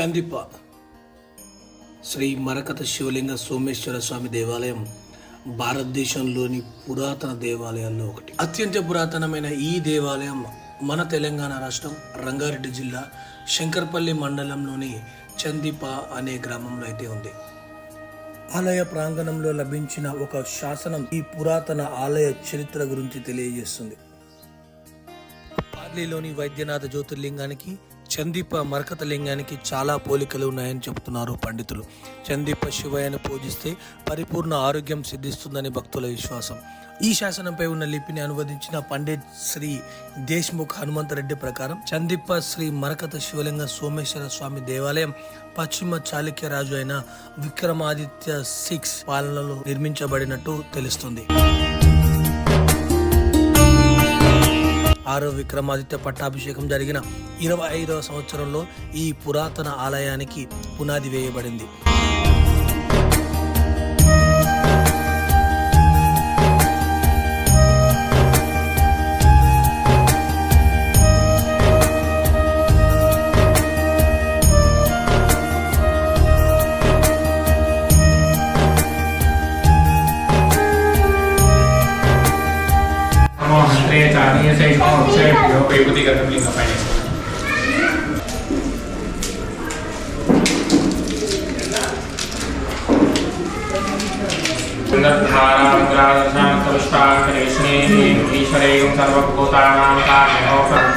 చందిప్ప. శ్రీ మరకత శివలింగ సోమేశ్వర స్వామి దేవాలయం భారతదేశంలోని పురాతన దేవాలయాల్లో ఒకటి. అత్యంత పురాతనమైన ఈ దేవాలయం మన తెలంగాణ రాష్ట్రం రంగారెడ్డి జిల్లా శంకర్పల్లి మండలంలోని చందిప అనే గ్రామంలో అయితే ఉంది. ఆలయ ప్రాంగణంలో లభించిన ఒక శాసనం ఈ పురాతన ఆలయ చరిత్ర గురించి తెలియజేస్తుంది. పార్లీలోని వైద్యనాథ జ్యోతిర్లింగానికి చందీప మరకత లింగానికి చాలా పోలికలు ఉన్నాయని చెబుతున్నారు పండితులు. చందీప శివయ్యను పూజిస్తే పరిపూర్ణ ఆరోగ్యం సిద్ధిస్తుందని భక్తుల విశ్వాసం. ఈ శాసనంపై ఉన్న లిపిని అనువదించిన పండిత్ శ్రీ దేశ్ముఖ్ హనుమంతరెడ్డి ప్రకారం చందీప శ్రీ మరకత శివలింగ సోమేశ్వర స్వామి దేవాలయం పశ్చిమ చాళుక్య రాజు అయిన విక్రమాదిత్య సిక్స్ పాలనలో నిర్మించబడినట్టు తెలుస్తుంది. ఆరో విక్రమాదిత్య పట్టాభిషేకం జరిగిన ఇరవై ఐదవ సంవత్సరంలో ఈ పురాతన ఆలయానికి పునాది వేయబడింది. स्थानीय से से पेपति का फैमिली का फाइनेंस ईश्वरे सर्वभूतानां कारणो कर्म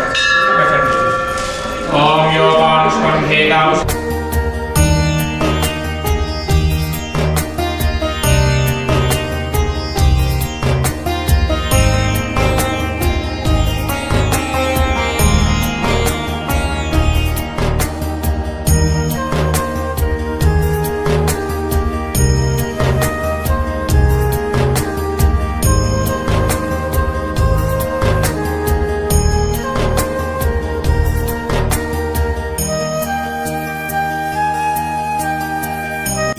ओम योगानुष्कण्ठेदावश्यम्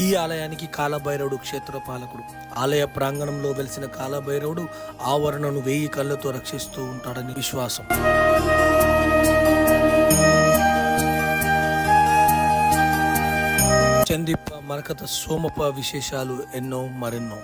ఈ ఆలయానికి కాలభైరవుడు క్షేత్రపాలకుడు ఆలయ ప్రాంగణంలో వెలిసిన కాలభైరవుడు ఆవరణను వేయి కళ్ళతో రక్షిస్తూ ఉంటాడని విశ్వాసం. చందిప్ప మరకత సోమప విశేషాలు ఎన్నో మరెన్నో.